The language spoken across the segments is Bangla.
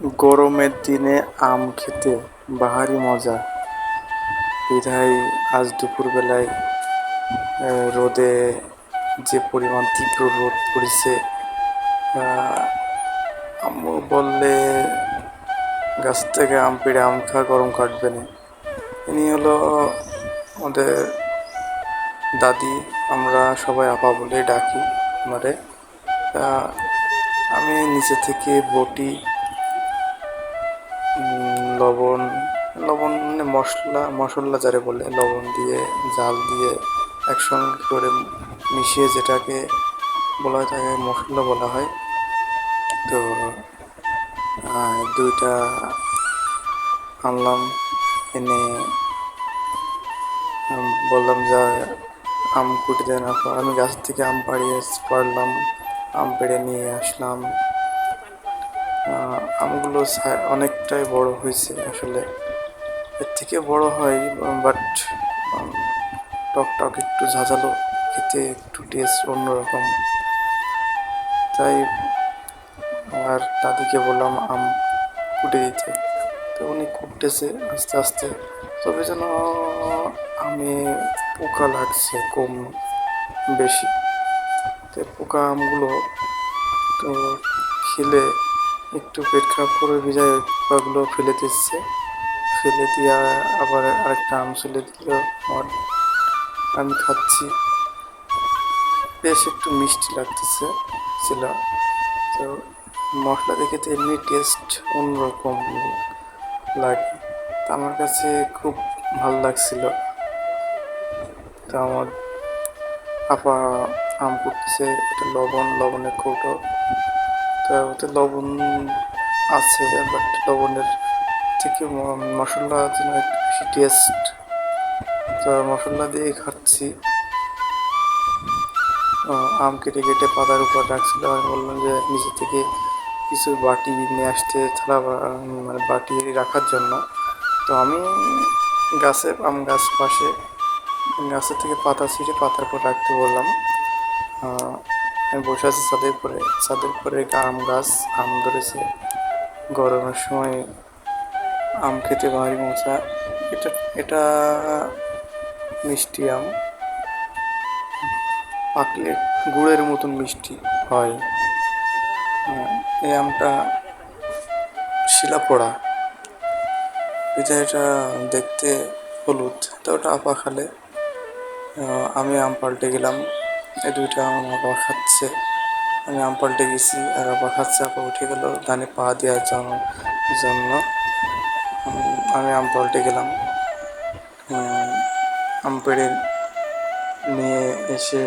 গরমের দিনে আম খেতে বাহারি মজা। বিধায় আজ দুপুরবেলায় রোদে যে পরিমাণ তীব্র রোদ পড়েছে আম্মু বললে গাছ থেকে আম পেড়ে আম খাওয়া গরম কাটবে না। ইনি হলো আমাদের দাদি, আমরা সবাই আপা বলে ডাকি আমারে আমি নিচে থেকে বটি লবণ লবণ মানে মশলা মশলা যারে বলে, লবণ দিয়ে, জাল দিয়ে একসঙ্গে করে মিশিয়ে যেটাকে বলা হয় তাকে মশলা বলা হয় তো দুইটা আনলাম, এনে বললাম যে আম কুটি দেন আপা। আমি গাছ থেকে আম পাড়িয়ে পারলাম আম পেড়ে নিয়ে আসলাম আমগুলো অনেকটাই বড় হয়েছে আসলে। এর থেকে বড় হয় বাট টক টক একটু ঝাঁঝালো, খেতে একটু টেস্ট অন্যরকম। তাই আর দাদিকে বললাম আম কুটে দিতে। তো উনি কুটতেছে আস্তে আস্তে। তবে যেন আমি পোকা লাগছে কম বেশি। তো পোকা আমগুলো তো খেলে একটু পেট খারাপ করে ভিজায় পাগুলো ফেলে দিচ্ছে। ফেলে দিয়ে আবার আরেকটা আম ফেলে দিল আমার। আমি খাচ্ছি। বেশ একটু মিষ্টি লাগতেছে, ছিল। তো মশলা দেখে তো এমনি টেস্ট অন্যরকম লাগে। তা আমার কাছে খুব ভালো লাগছিল। তো আমার আপা আম করতেছে একটা লবণ, লবণের কৌটো। ওতে লবণ আছে বাট লবণের থেকে মশলা যেন বেশি টেস্ট তো মশলা দিয়ে খাচ্ছি। আম কেটে কেটে পাতার উপর রাখছিল আমি বললাম যে নিচে থেকে কিছু বাটি নিয়ে আসতে থালা মানে বাটি রাখার জন্য। তো আমি গাছে, আম গাছ পাশে, গাছের থেকে পাতা ছিঁড়ে পাতার উপর রাখতে বললাম। আমি বসে আছি ছাদের উপরে ছাদের উপরে আম গাছ আম ধরেছে। গরমের সময় আম খেতে ভারী মজা। এটা এটা মিষ্টি আম। পাকলে গুড়ের মতন মিষ্টি হয়। হ্যাঁ, এই আমটা শিলা পড়া এটা এটা দেখতে হলুদ তো ওটা আপা খালে। আমি আম পাল্টে গেলাম। এই দুইটা আম আপা খাচ্ছে। আমি আম পাল্টে গেছি, আর আপা খাচ্ছে আপা উঠে গেল ধানে পা দেওয়ার জন্য। আমি আম পাল্টে গেলাম। আম পেড়ে নিয়ে এসে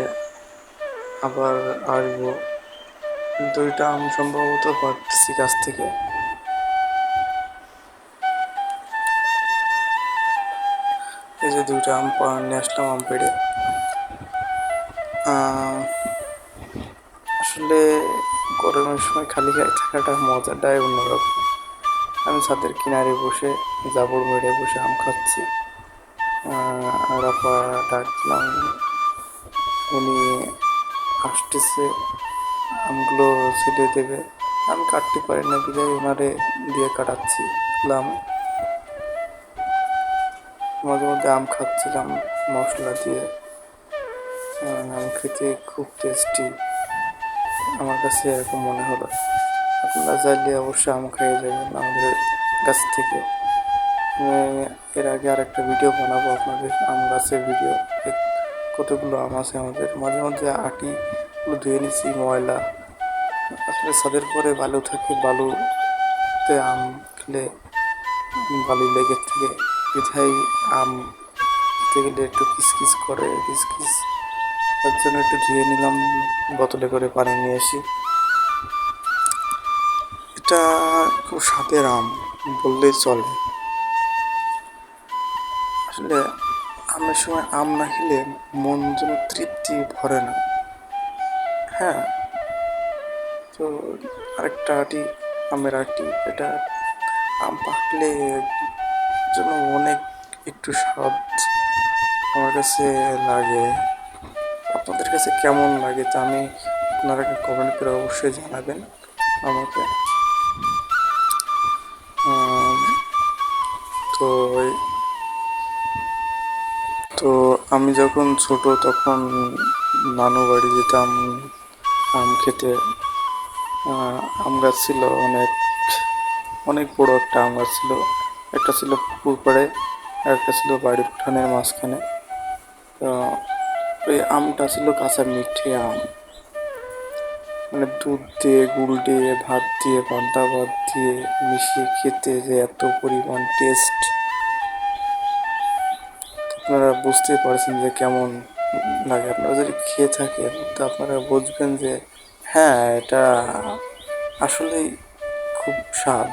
আবার আসব। দুইটা আম সম্ভবত পাচ্ছি গাছ থেকে। এই যে দুইটা আম নিয়ে আসলাম আম পেড়ে। আসলে গরমের সময় খালি গায়ে থাকাটা মজাটাই অন্যরকম। আমি ছাদের কিনারে বসে, জাবর মেরে বসে আম খাচ্ছি। আপা ডাকলাম উনি আসতেছে আমগুলো ছেড়ে দেবে। আমি কাটতে পারি না, বিদায় ওনারে দিয়ে কাটাচ্ছি লাম মাঝে মধ্যে আম খাচ্ছিলাম, মশলা দিয়ে। আহ, আম খেতে খুব টেস্টি আমার কাছে এরকম মনে হলো। আপনারা চাইলে অবশ্যই আম খেয়ে যাবেন আমাদের গাছ থেকে এর আগে আর একটা ভিডিও বানাবো আপনাদের আম গাছের ভিডিও কতগুলো আম আছে আমাদের? মাঝে মাঝে আটিগুলো ধুয়ে নিচ্ছি ময়লা। আসলে ছাদের পরে বালু থাকে বালুতে আম খেলে বালি লেগে থেকে। বিধায় আম খেতে গেলে একটু কিসকিস করে কিসকিস তার জন্য একটু ধুয়ে নিলাম, বোতলে করে পানি নিয়ে আসি। এটা খুব স্বাদের আম, বললেই চলে। আসলে আমের সময় আম না খেলে মন যেন তৃপ্তি ভরে না। হ্যাঁ তো আরেকটা আটি, আমের আটি, এটা আম পাকলে যেন অনেক একটু স্বাদ আমার কাছে লাগে। আপনাদের কাছে কেমন লাগে তা আমি আপনারা কমেন্ট করে অবশ্যই জানাবেন আমাকে। তো তো আমি যখন ছোট তখন নানু বাড়ি যেতাম, আম খেতে। আম গাছ ছিল অনেক অনেক বড় একটা আম গাছ ছিল। একটা ছিল পুকুর পাড়ে একটা ছিল বাড়ির উঠানের মাঝখানে। তো ওই আমটা ছিল কাঁচা মিঠে আম। মানে দুধ দিয়ে, গুড় দিয়ে, ভাত দিয়ে, পান্তা ভাত দিয়ে মিশিয়ে খেতে যে এত পরিমাণ টেস্ট আপনারা বুঝতেই পারছেন যে কেমন লাগে। আপনারা যদি খেয়ে থাকেন, তো আপনারা বুঝবেন যে হ্যাঁ এটা আসলেই খুব স্বাদ।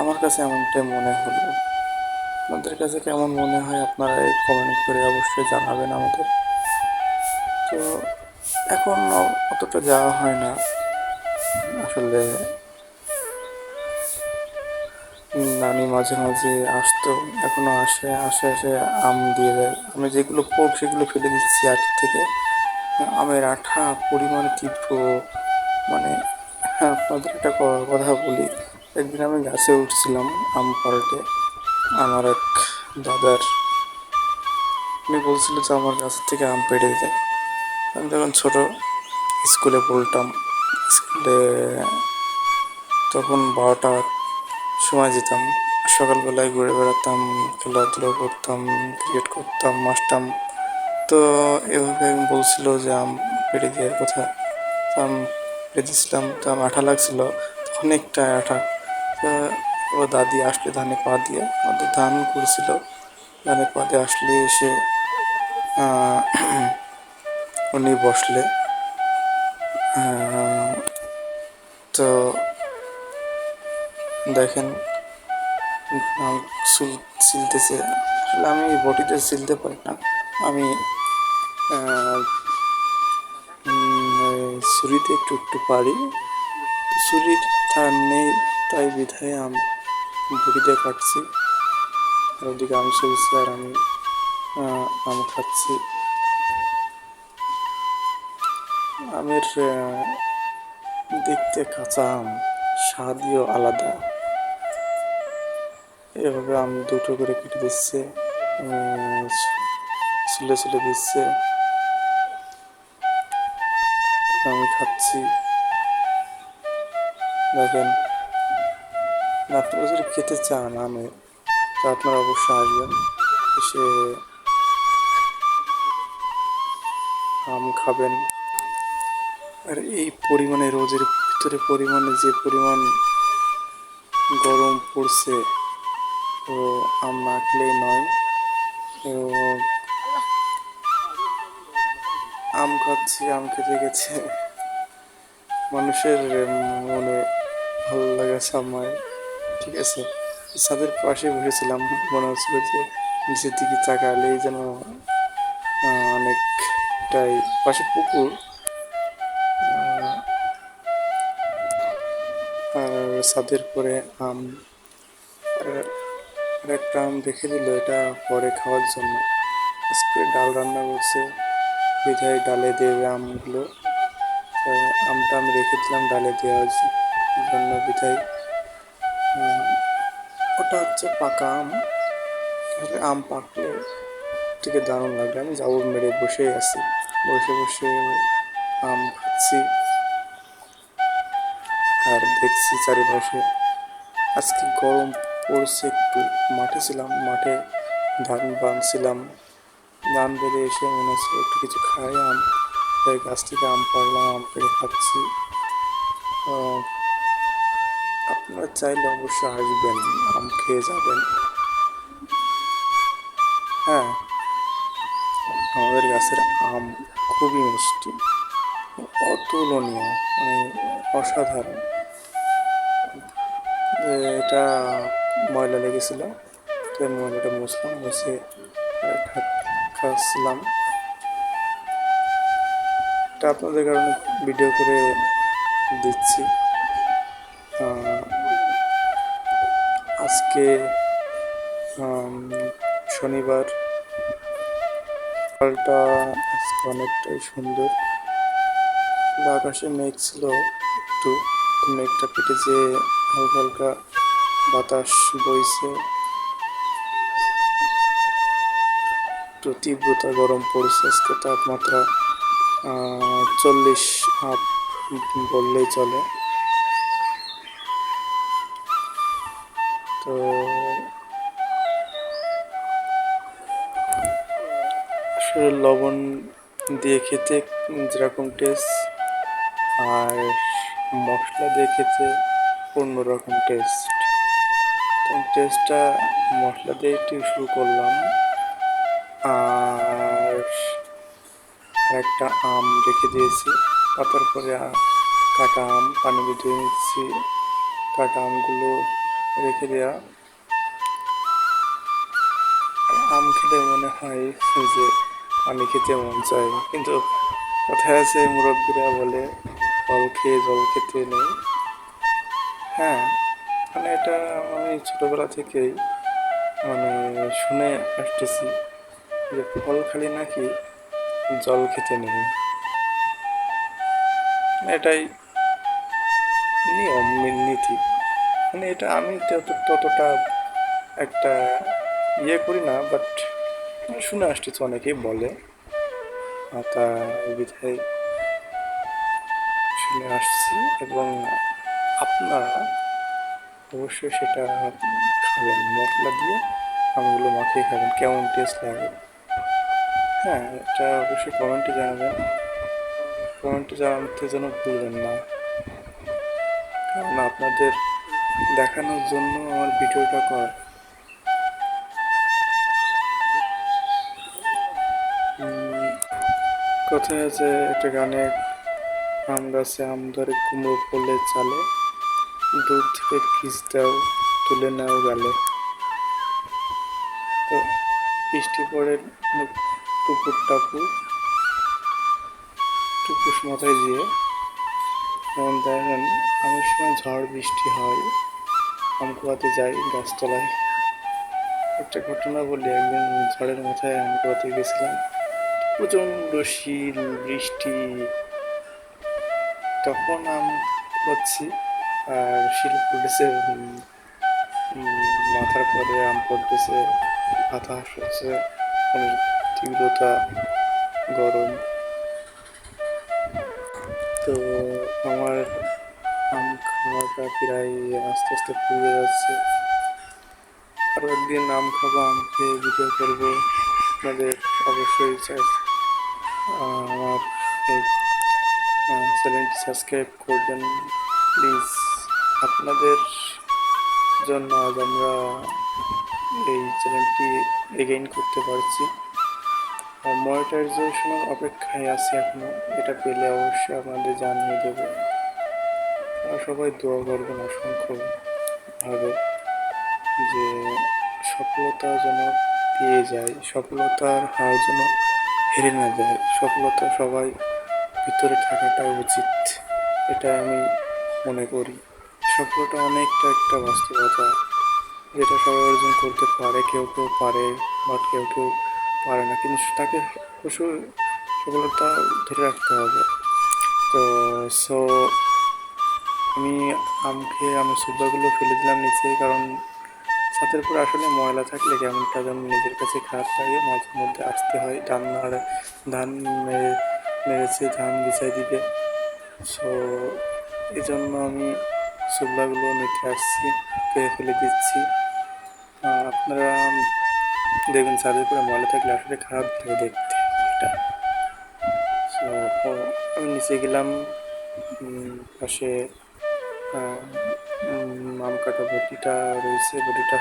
আমার কাছে এমনটাই মনে হলো। আপনাদের কাছে কেমন মনে হয় আপনারা এই কমেন্ট করে অবশ্যই জানাবেন আমাদের। তো এখন অতটা যাওয়া হয় না। আসলে নানি মাঝে মাঝে আসতো, এখনও আসে আসে আসে আম দিয়ে যায় আমি যেগুলো পোক, সেগুলো ফেলে দিচ্ছি আট থেকে। আমের আঠা পরিমাণে তীব্র মানে হ্যাঁ আপনাদের একটা কথা বলি। একদিন আমি গাছে উঠছিলাম আম পাড়াতে আমার এক দাদার উনি বলছিল যে আমার গাছ থেকে আম পেড়ে দেয় আমি যখন ছোট স্কুলে পড়তাম। স্কুলে তখন বারোটা সময় যেতাম। সকালবেলায় ঘুরে বেড়াতাম, খেলাধুলো করতাম ক্রিকেট করতাম মাসতাম তো এভাবে বলছিল যে আম পেড়ে দেওয়ার কথা। তো আম পেড়ে দিয়েছিলাম। তো আম আঠা লাগছিল। অনেকটা আঠা। তো ও দাদি আসলে ধানে পা দিয়ে আমাদের ধান করেছিল। ধানে পা দিয়ে আসলে এসে উনি বসলে। তো দেখেন আম সুল- আসলে আমি বটিতে ছিলতে পারি না। আমি ছুরিতে একটু একটু পারি। ছুরির নেই, তাই বিধায় আম বটিতে কাটছি আর ওদিকে আম চলছে আর আমি আম খাচ্ছি। আমের দেখতে কাঁচা আম স্বাদও আলাদা। এভাবে আম দুটো করে কেটে দিচ্ছে ছুলে ছুলে দিচ্ছে। আমি খাচ্ছি। দেখেন আপনারা যদি খেতে চান, আমি তো আপনারা অবশ্যই আসবেন। এসে আম খাবেন। আর এই পরিমাণে রোদের ভিতরে পরিমাণে যে পরিমাণ গরম পড়ছে তো আম না খেলেই নয়। আম খাচ্ছি, আম খেতে গেছে। মানুষের মনে ভালো লাগাছে আমার ঠিক আছে? ছাদের পাশে বসেছিলাম। মনে হচ্ছিল যে নিচের দিকে তাকালেই যেন অনেকটাই পাশে পুকুর। আর ছাদের পরে আম। আর একটা আম রেখে দিল এটা পরে খাওয়ার জন্য। আজকে ডাল রান্না করছে। বিধায় ডালে দেবে আমগুলো। আমটা আমি রেখে দিলাম ডালে দেওয়ার জন্য। বিধায় ওটা হচ্ছে পাকা আম। আম পাকলে থেকে দারুণ লাগবে আমি যাব মেরে বসেই আছি। বসে বসে আম খাচ্ছি। আর দেখছি চারিপাশে আজকে গরম পড়ছে একটু। মাঠে ছিলাম, মাঠে ধান বাঁধছিলাম ধান বেঁধে এসে মনে হচ্ছে একটু কিছু খাই আম। গাছ থেকে আম পারলাম আম পেড়ে খাচ্ছি। আপনারা চাইলে অবশ্যই আসবেন, আম খেয়ে যাবেন। হ্যাঁ আমাদের গাছের আম খুবই মিষ্টি, অতুলনীয় মানে অসাধারণ। এটা ময়লা লেগেছিল, তো ময়লাটা মুছলাম, মুছে খাচ্ছিলাম। এটা আপনাদের কারণে ভিডিও করে দিচ্ছি। আজকে শনিবার। সকালটা আজকে অনেকটাই সুন্দর। আকাশে মেঘ ছিল একটু। মেঘটা কেটে যে হালকা হালকা বাতাস বইছে। একটু তীব্রতা গরম পড়ছে আজকে তাপমাত্রা চল্লিশ আপ বললেই চলে। তো আসলে লবণ দিয়ে খেতে যেরকম টেস্ট আর মশলা দিয়ে খেতে অন্যরকম টেস্ট তো টেস্টটা মশলা দিয়ে একটু শুরু করলাম। আর একটা আম রেখে দিয়েছি। পাতার পরে কাটা আম পানি দিয়ে নিচ্ছি। কাটা আমগুলো রেখে দেওয়া আম খেলে মনে হয় যে পানি খেতে মন চায় কিন্তু কথায় আছে, মুরব্বীরা বলে, ফল খেয়ে জল খেতে নেই। হ্যাঁ মানে এটা আমি ছোটোবেলা থেকেই মানে শুনে আসতেছি যে ফল খালি নাকি জল খেতে নেই। এটাই নিয়ম, নীতি। মানে এটা আমি ততটা একটা ইয়ে করি না বাট শুনে আসতেছি অনেকেই বলে। তা বিধায় শুনে আসছি এবং আপনারা অবশ্যই সেটা খাবেন, মশলা দিয়ে আমগুলো মাখিয়ে খাবেন, কেমন টেস্ট লাগে। হ্যাঁ এটা অবশ্যই কমেন্টে জানাবেন। কমেন্টে জানাতে যেন ভুলবেন না। কারণ আপনাদের দেখানোর জন্য আমার ভিডিওটা করা। কথায় আছে একটা গানে আম গাছে আম ধরে কুমড়ো পড়লে চালে দূর থেকে কিস দাও, তুলে নাও গালে। তো বৃষ্টি পড়ে, টুকুর টাপুর টুকুস মাথায় দিয়ে যেমন দেখেন অনেক সময় ঝড় বৃষ্টি হয় আম কুয়াতে যাই গাছতলায়। একটা ঘটনা বলি, একদিন ঝড়ের মাথায় আম গেছিলাম। প্রচণ্ড শীল, বৃষ্টি। তখন আম করছি আর শিল পড়েছে মাথার পরে আম পড়তেছে, বাতাস হচ্ছে, অনেক তীব্রতা, গরম। তো আমার আম খাওয়াটা প্রায় আস্তে আস্তে পুড়ে যাচ্ছে। আরও একদিন আম খাব, আম খেয়ে ভিডিও করব। আপনাদের অবশ্যই আমার এই চ্যানেলটি সাবস্ক্রাইব করবেন। প্লিজ আপনাদের জন্য আজ আমরা এই চ্যানেলটি এগেইন করতে পারছি। মনিটাইজেশনের অপেক্ষায় আছি এখনও এটা পেলে অবশ্যই আপনাদের জানিয়ে দেব। সবাই দোয়া করবেন অসংখ্যভাবে যে সফলতা যেন পেয়ে যায়, সফলতার হার যেন হেরে না যায়। সফলতা সবাই ভিতরে থাকাটা উচিত। এটা আমি মনে করি। সফলতা অনেকটা একটা বাস্তবতা, যেটা সবাই অর্জন করতে পারে, কেউ কেউ পারে বাট কেউ কেউ পারে না। কিন্তু তাকে অবশ্যই সফলতা ধরে রাখতে হবে। তো সো আমি আম খেয়ে আমি সুব্বাগুলো ফেলে দিলাম নিচে, কারণ ছাতের উপর আসলে ময়লা থাকলে কেমনটা যেন নিজের কাছে খারাপ লাগে। মাঝে মধ্যে আসতে হয়, ধান নাড়ে ধান মেরে, মেরেছে, ধান বিছাই দিকে সো এই জন্য আমি সুবলাগুলো নিতে আসছি ফেলে দিচ্ছি। আপনারা দেখবেন ছাদের উপরে ময়লা থাকলে আসলে খারাপ লাগে দেখতে, এটা। সো আমি নিচে গেলাম পাশে মাম কাটা বটিটা রয়েছে, বটিটা